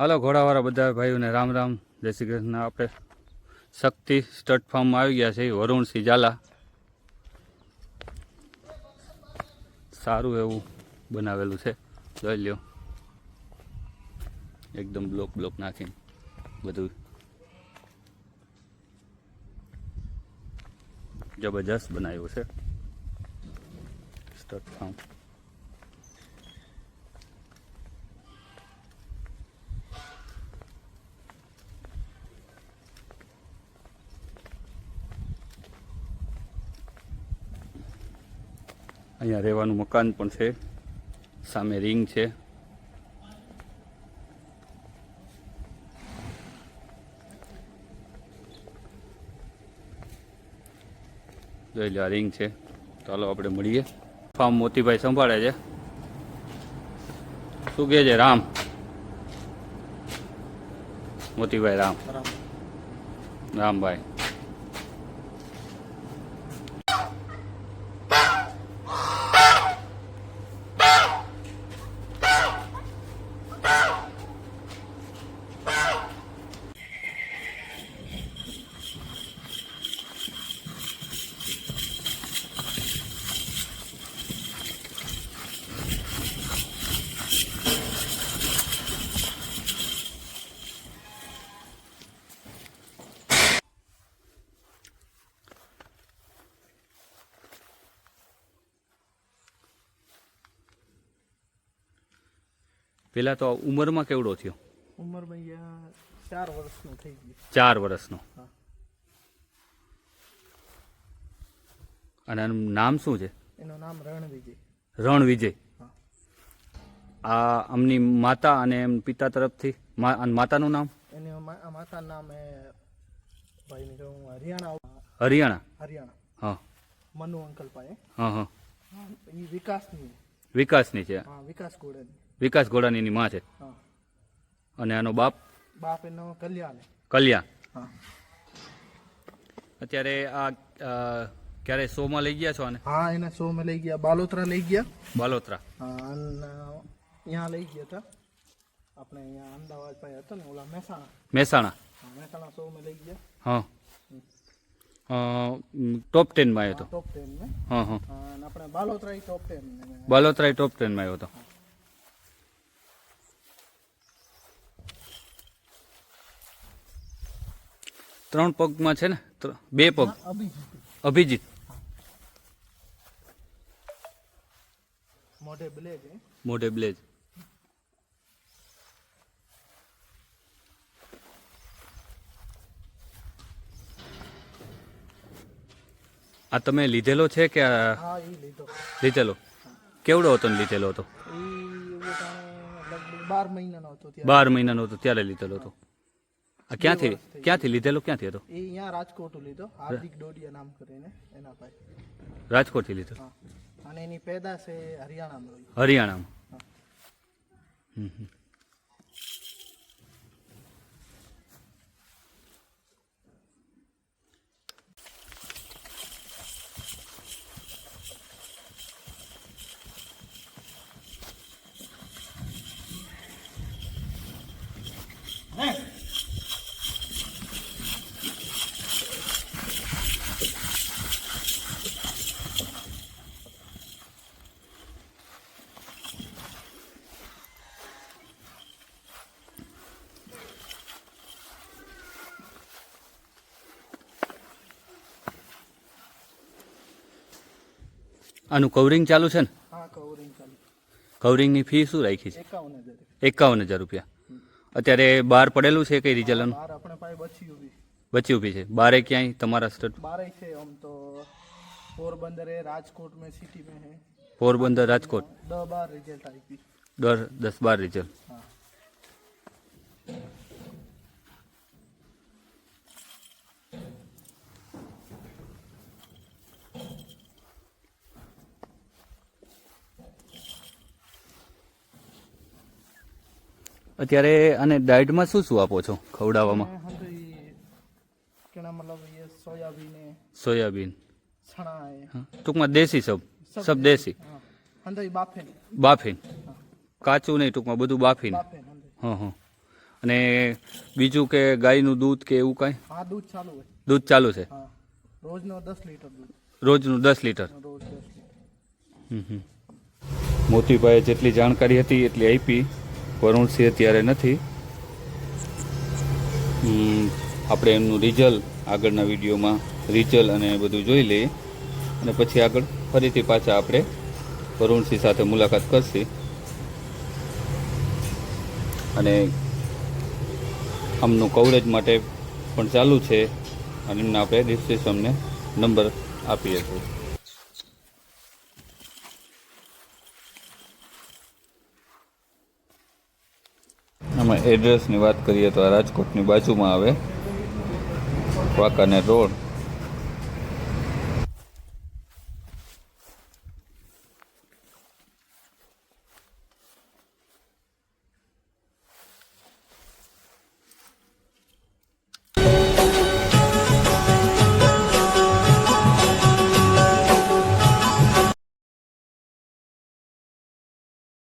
હાલો, ઘોડાવાળા બધા ભાઈઓને રામ રામ. જય શ્રી કૃષ્ણ. આપણે શક્તિ સ્ટટ ફાર્મમાં આવી ગયા છે વરુણસિંહ ઝાલા. સારું એવું બનાવેલું છે. જોઈ લ્યો. એકદમ બ્લોક બ્લોક નાખીને બધું. જબરજસ્ત બનાવ્યું છે. Stud farm. અહીંયા રહેવાનું મકાન પણ છે. સામે રિંગ છે. જોઈ લો આ રિંગ છે. ચાલો આપણે મળીએ. ફાર્મ મોતીભાઈ સંભાળે છે. શું કહે છે રામ? મોતીભાઈ રામ. રામભાઈ. પેલા તો ઉંમરમાં કેવડો થયો? ઉંમર ચાર વર્ષનો થઈ ગયો. ચાર વર્ષનો. અને એનું નામ શું છે? એનું નામ રણ વિજય રણ વિજય આ અમની માતા અને એમ પિતા તરફથી માતાનું નામ? એની માતાનું નામ હરિયાણા હરિયાણા? હરિયાણા. હા. મનુ અંકલ પાસે હા હા. એ વિકાસની. વિકાસની છે. હા વિકાસ ગોળાની વિકાસ ઘોડાની એની માં છે. અને આનો બાપ? બાપ એનો કલ્યાણ કલ્યાણ. અત્યારે આ ક્યારે ક્યારે શોમાં લઈ ગયા છો આને? હા એને શો માં લઈ ગયા. બાલોત્રા લઈ ગયા. બાલોતરા. હા અને અહીંયા લઈ ગયા હતા. આપણે અહીંયા અમદાવાદ પાસે હતો ને ઓલા મહેસાણા. મહેસાણા. મહેસાણા શો માં લઈ ગયા. હા. ટોપ ટેનમાં આવ્યો હતો. ટોપ ટેન ને. હા હા. અને આપણે બાલોત્રા ટોપ ટેન બાલોત્રા ટોપ ટેનમાં આવ્યો હતો. ત્રણ પગમાં છે ને? બે પગ. અભિજીત. મોઢે બ્લેજ આ તમે લીધેલો છે કે લીધેલો? કેવડો હતો ને લીધેલો હતો? બાર મહિનાનો હતો ત્યારે. હતો ત્યારે લીધેલો હતો. ક્યાંથી ક્યાંથી લીધેલો? ક્યાંથી હતો? એ અહીંયા રાજકોટ લીધો હાર્દિક ડોડિયા નામ કરીને એના ભાઈ. રાજકોટથી લીધો? અને એની પેદાશ એ હરિયાણામાં. હરિયાણામાં. હમ. આનું કવરિંગ ચાલુ છે ને? કવરિંગ ચાલુ કવરિંગની ફી શું રાખી છે? એકાવન હજાર રૂપિયા. અત્યારે બહાર પડેલું છે કઈ રિઝલ્ટ બચી ઊભી છે. બારે ક્યાંય તમારા સ્ટડ બારે છે આમ તો પોરબંદર એ રાજકોટ મેં સિટી મેં હે પોરબંદર રાજકોટ? 10 બાર રિઝલ્ટ આવી દર 10 બાર રિઝલ્ટ અત્યારે અને ડાયટમાં શું શું આપો છો ખવડાવવામાં? સોયાબીન ટૂંકમાં દેશી સબ સબ દેશી બાફીન. કાચું નહીં ટૂંકમાં બધું બાફીન. હા હા. અને બીજું કે ગાયનું દૂધ કે એવું કાંઈ? દૂધ ચાલુ દૂધ ચાલુ છે? રોજનું દસ લીટર દૂધ. રોજનું દસ લીટર? મોતીભાઈએ જેટલી જાણકારી હતી એટલી આપી. વરુણસિંહ અત્યારે નથી. આપણે એમનું રિઝલ્ટ આગળના વિડીયોમાં રિઝલ્ટ અને બધું જોઈ લઈએ. અને પછી આગળ ફરીથી પાછા આપણે વરુણસિંહ સાથે મુલાકાત કરશી. અને આમનું કવરેજ માટે પણ ચાલુ છે. અને એમના આપણે ડિસ્ક્રિપ્શનને નંબર આપીએ છીએ એડ્રેસની વાત કરીએ તો રાજકોટની બાજુમાં આવે. વાંકાનેર રોડ